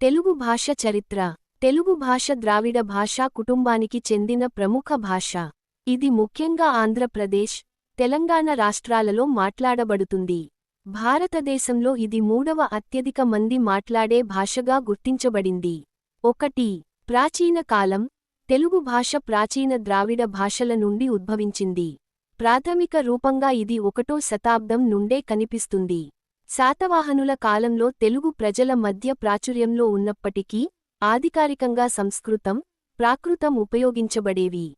తెలుగు భాష చరిత్ర. తెలుగు భాష ద్రావిడ భాషా కుటుంబానికి చెందిన ప్రముఖ భాష. ఇది ముఖ్యంగా ఆంధ్రప్రదేశ్ తెలంగాణ రాష్ట్రాలలో మాట్లాడబడుతుంది. భారతదేశంలో ఇది మూడవ అత్యధిక మంది మాట్లాడే భాషగా గుర్తించబడింది. ఒకటి ప్రాచీన కాలం తెలుగు భాష ప్రాచీన ద్రావిడ భాషల నుండి ఉద్భవించింది. ప్రాథమిక రూపంగా ఇది ఒకటో శతాబ్దం నుండే కనిపిస్తుంది. శాతవాహనుల కాలంలో తెలుగు ప్రజల మధ్య ప్రాచుర్యంలో ఉన్నప్పటికీ ఆధికారికంగా సంస్కృతం ప్రాకృతం ఉపయోగించబడేవి.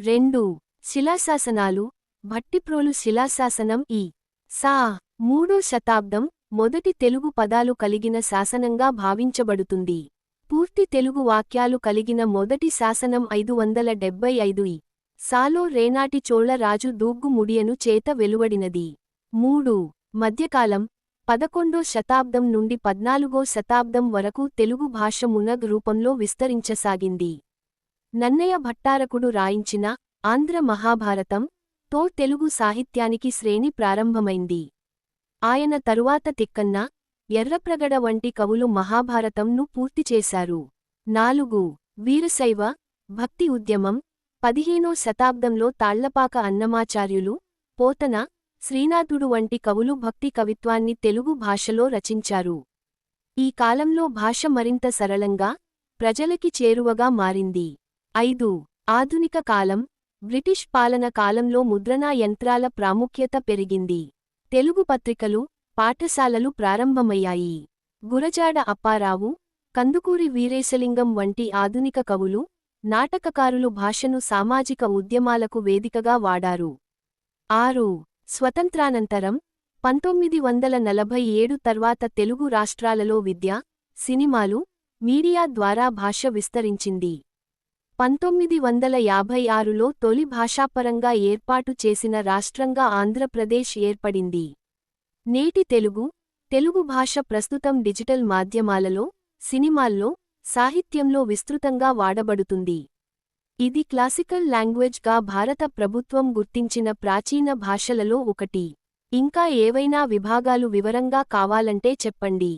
రెండు. శిలాశాసనాలు. భట్టిప్రోలు శిలాశాసనం ఈ. సా. మూడో శతాబ్దం మొదటి తెలుగు పదాలు కలిగిన శాసనంగా భావించబడుతుంది. పూర్తి తెలుగు వాక్యాలు కలిగిన మొదటి శాసనం ఐదు వందల డెబ్బై ఐదు ఈ. సాలో రేనాటి చోళరాజు రాజు చేత వెలువడినది. మూడు. మధ్యకాలం పదకొండో శతాబ్దం నుండి పద్నాలుగో శతాబ్దం వరకు తెలుగు భాష మునగ్ రూపంలో విస్తరించసాగింది. నన్నయ భట్టారకుడు రాయించిన ఆంధ్ర మహాభారతం తో తెలుగు సాహిత్యానికి శ్రేణి ప్రారంభమైంది. ఆయన తరువాత తిక్కన్న ఎర్రప్రగడ వంటి కవులు మహాభారతంను పూర్తిచేశారు నాలుగు వీరశైవ భక్తి ఉద్యమం పదిహేనో శతాబ్దంలో తాళ్ళపాక అన్నమాచార్యులు పోతన శ్రీనాథుడు వంటి కవులు భక్తి కవిత్వాన్ని తెలుగు భాషలో రచించారు. ఈ కాలంలో భాష మరింత సరళంగా ప్రజలకి చేరువగా మారింది. ఐదు. ఆధునిక కాలం బ్రిటిష్ పాలన కాలంలో ముద్రణా యంత్రాల ప్రాముఖ్యత పెరిగింది. తెలుగు పత్రికలు పాఠశాలలు ప్రారంభమయ్యాయి. గురజాడ అప్పారావు కందుకూరి వీరేశలింగం వంటి ఆధునిక కవులు నాటకకారులు భాషను సామాజిక ఉద్యమాలకు వేదికగా వాడారు. ఆరు. స్వతంత్రానంతరం పంతొమ్మిది వందల నలభై ఏడు తర్వాత తెలుగు రాష్ట్రాలలో విద్య సినిమాలు మీడియా ద్వారా భాష విస్తరించింది. పంతొమ్మిది వందల యాభై ఆరులో తొలి భాషాపరంగా ఏర్పాటు చేసిన రాష్ట్రంగా ఆంధ్రప్రదేశ్ ఏర్పడింది. నేటి తెలుగు తెలుగు భాష ప్రస్తుతం డిజిటల్ మాధ్యమాలలో సినిమాల్లో సాహిత్యంలో విస్తృతంగా వాడబడుతుంది. ఇది క్లాసికల్ లాంగ్వేజ్గా భారత ప్రభుత్వం గుర్తించిన ప్రాచీన భాషలలో ఒకటి. ఇంకా ఏవైనా విభాగాలు వివరంగా కావాలంటే చెప్పండి.